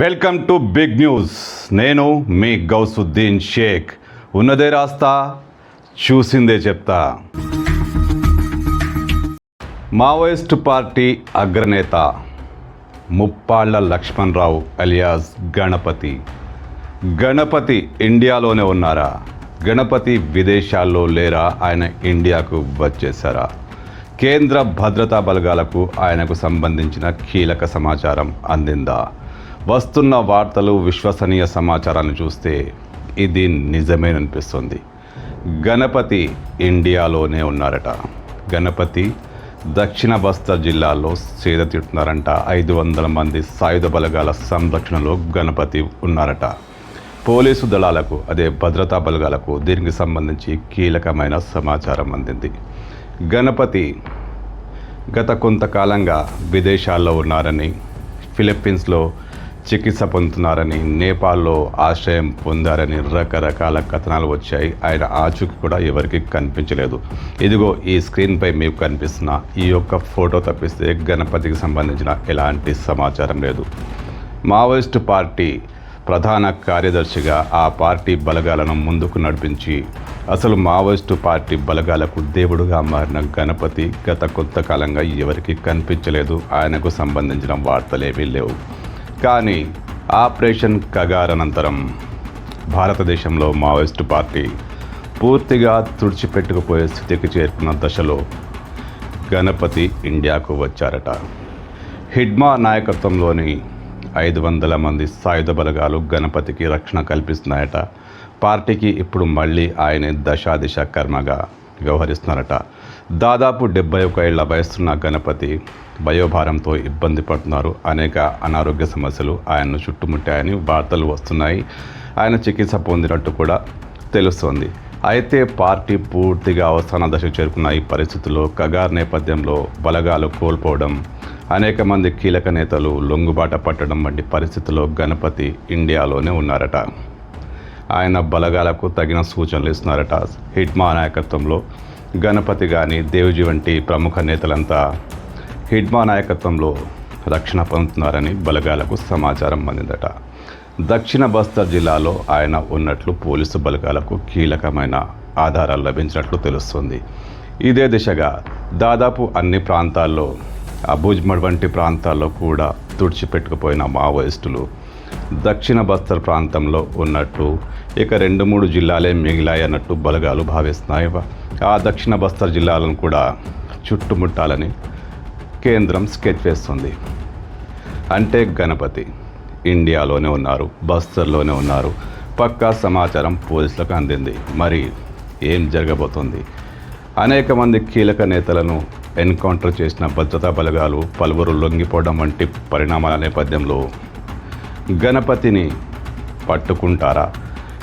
Welcome to big news. నేను మీ గౌసుద్దీన్ షేక్. ఉన్నదే రాస్తా చూసిందే చెప్తా. మావోయిస్ట్ పార్టీ అగ్రనేత ముప్పాళ్ళ లక్ష్మణరావు అలియాస్ గణపతి. గణపతి ఇండియాలోనే ఉన్నారా? గణపతి విదేశాల్లో లేరా? ఆయన ఇండియాకు వచ్చేసారా కేంద్ర భద్రతా బలగాలకు ఆయనకు సంబంధించిన కీలక సమాచారం అందిందా? వస్తున్న వార్తలు విశ్వసనీయ సమాచారాన్ని చూస్తే ఇది నిజమేననిపిస్తుంది. గణపతి ఇండియాలోనే ఉన్నారట. గణపతి దక్షిణ బస్తా జిల్లాలో సేద తిట్టున్నారంట ఐదు వందల మంది సాయుధ బలగాల సంరక్షణలో గణపతి ఉన్నారట. పోలీసు దళాలకు అదే భద్రతా బలగాలకు దీనికి సంబంధించి కీలకమైన సమాచారం అందింది. గణపతి గత కొంతకాలంగా విదేశాల్లో ఉన్నారని ఫిలిప్పీన్స్లో చికిత్స పొందుతున్నారని నేపాల్లో ఆశ్రయం పొందారని రకరకాల కథనాలు వచ్చాయి. ఆయన ఆచూకీ కూడా ఎవరికి కనిపించలేదు. ఇదిగో ఈ స్క్రీన్పై మీకు కనిపిస్తున్న ఈ యొక్క ఫోటో తప్పిస్తే గణపతికి సంబంధించిన ఎలాంటి సమాచారం లేదు. మావోయిస్టు పార్టీ ప్రధాన కార్యదర్శిగా ఆ పార్టీ బలగాలను ముందుకు నడిపించి అసలు మావోయిస్టు పార్టీ బలగాలకు దేవుడుగా మారిన గణపతి గత కొంతకాలంగా ఎవరికి కనిపించలేదు. ఆయనకు సంబంధించిన వార్తలేమీ లేవు. కానీ ఆపరేషన్ కగారనంతరం భారతదేశంలో మావోయిస్టు పార్టీ పూర్తిగా తుడిచిపెట్టుకుపోయే స్థితికి చేరుకున్న దశలో గణపతి ఇండియాకు వచ్చారట. హిడ్మా నాయకత్వంలోని ఐదు వందల మంది సాయుధ బలగాలు గణపతికి రక్షణ కల్పిస్తున్నాయట. పార్టీకి ఇప్పుడు మళ్ళీ ఆయనే దశాదిశ కర్మగా వ్యవహరిస్తున్నారట. దాదాపు డెబ్బై ఒక ఏళ్ళ వయసున్న గణపతి భయోభారంతో ఇబ్బంది పడుతున్నారు. అనేక అనారోగ్య సమస్యలు ఆయన్ను చుట్టుముట్టాయని వార్తలు వస్తున్నాయి. ఆయన చికిత్స పొందినట్టు కూడా తెలుస్తోంది. అయితే పార్టీ పూర్తిగా అవసాన దశ చేరుకున్న ఈ పరిస్థితుల్లో కగార్ నేపథ్యంలో బలగాలు కోల్పోవడం అనేక మంది కీలక నేతలు లొంగుబాట పట్టడం వంటి పరిస్థితుల్లో గణపతి ఇండియాలోనే ఉన్నారట. ఆయన బలగాలకు తగిన సూచనలు ఇస్తున్నారట. హిట్మా నాయకత్వంలో గణపతి కానీ దేవ్జీ వంటి ప్రముఖ నేతలంతా హిడ్మా నాయకత్వంలో రక్షణ పొందుతున్నారని బలగాలకు సమాచారం అందిందట. దక్షిణ బస్తర్ జిల్లాలో ఆయన ఉన్నట్లు పోలీసు బలగాలకు కీలకమైన ఆధారాలు లభించినట్లు తెలుస్తుంది. ఇదే దిశగా దాదాపు అన్ని ప్రాంతాల్లో అబుజ్మడ్ వంటి ప్రాంతాల్లో కూడా తుడిచిపెట్టుకుపోయిన మావోయిస్టులు దక్షిణ బస్తర్ ప్రాంతంలో ఉన్నట్టు ఇక రెండు మూడు జిల్లాలే మిగిలాయన్నట్టు బలగాలు భావిస్తున్నాయి. ఆ దక్షిణ బస్తర్ జిల్లాలను కూడా చుట్టుముట్టాలని కేంద్రం స్కెచ్ వేస్తుంది. అంటే గణపతి ఇండియాలోనే ఉన్నారు బస్తర్లోనే ఉన్నారు. పక్కా సమాచారం పోలీసులకు అందింది. మరి ఏం జరగబోతోంది? అనేక మంది కీలక నేతలను ఎన్కౌంటర్ చేసిన భద్రతా బలగాలు పలువురు లొంగిపోవడం వంటి పరిణామాల నేపథ్యంలో గణపతిని పట్టుకుంటారా?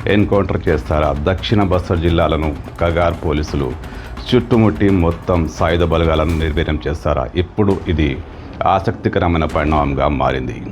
ఎన్కౌంటర్ చేస్తారా? దక్షిణ బస్తర్ జిల్లాలను కగార్ పోలీసులు చుట్టుముట్టి మొత్తం సాయుధ బలగాలను నిర్వీర్యం చేస్తారా? ఇప్పుడు ఇది ఆసక్తికరమైన పరిణామంగా మారింది.